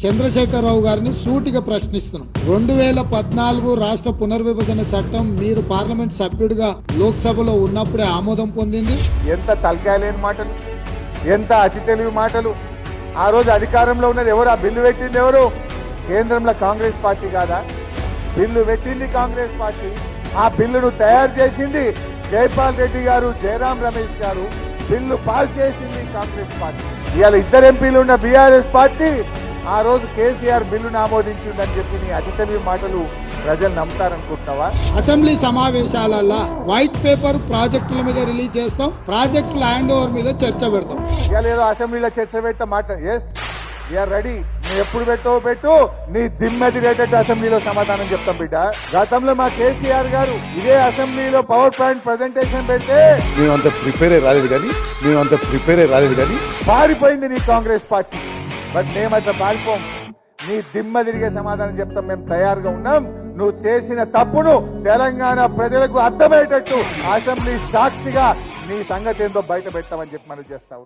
చంద్రశేఖరరావు గారిని సూటిగా ప్రశ్నిస్తున్నాం. రెండు వేల పద్నాలుగు రాష్ట్ర పునర్విభజన చట్టం మీరు పార్లమెంట్ సభ్యుడిగా లోక్సభలో ఉన్నప్పుడే ఆమోదం పొందింది. ఎంత తలకాయ లేని మాటలు ఎంత అతి తెలివి మాటలు. ఆ రోజు అధికారంలో ఉన్నది ఎవరు? ఆ బిల్లు పెట్టింది ఎవరు? కేంద్రంలో కాంగ్రెస్ పార్టీ కాదా? బిల్లు పెట్టింది కాంగ్రెస్ పార్టీ. ఆ బిల్లును తయారు చేసింది జైపాల్ రెడ్డి గారు జయరాం రమేష్ గారు. బిల్లు పాస్ చేసింది కాంగ్రెస్ పార్టీ. ఇవాళ ఇద్దరు ఎంపీలు ఉన్న బీఆర్ఎస్ పార్టీ ఆ రోజు కేసీఆర్ బిల్లును ఆమోదించిందని చెప్పి నీ అతి తెలివి మాటలు ప్రజలు నమ్ముతారనుకుంటున్నావా? అసెంబ్లీ సమావేశాలలో వైట్ పేపర్ ప్రాజెక్టుల మీద రిలీజ్ చేస్తాం ప్రాజెక్ట్ ల్యాండ్ ఓవర్ మీద చర్చ పెడతాం. ఇవాళ ఏదో అసెంబ్లీలో చర్చ పెట్ట మాట ఎస్ ఆర్ రెడీ నువ్వు ఎప్పుడు పెట్టావు పెట్టు. నీ దిమ్మెదిరేటట్టు అసెంబ్లీలో సమాధానం చెప్తాం బిడ్డ. గతంలో మా కేసీఆర్ గారు ఇదే అసెంబ్లీలో పవర్ పాయింట్ ప్రజెంటేషన్ పెడితే మేము అంత ప్రిపేరే రాలేదు కానీ మేము అంత ప్రిపేరే రాలేదు కానీ. పారిపోయింది నీ కాంగ్రెస్ పార్టీ. బట్ మేమట్లా పారిపోం. నీ దిమ్మ తిరిగే సమాధానం చెప్తాం. మేము తయారుగా ఉన్నాం. నువ్వు చేసిన తప్పును తెలంగాణ ప్రజలకు అర్థమయ్యేటట్టు అసెంబ్లీ సాక్షిగా నీ సంగతి ఏందో బయట పెట్టామని చెప్పి మనం చేస్తావు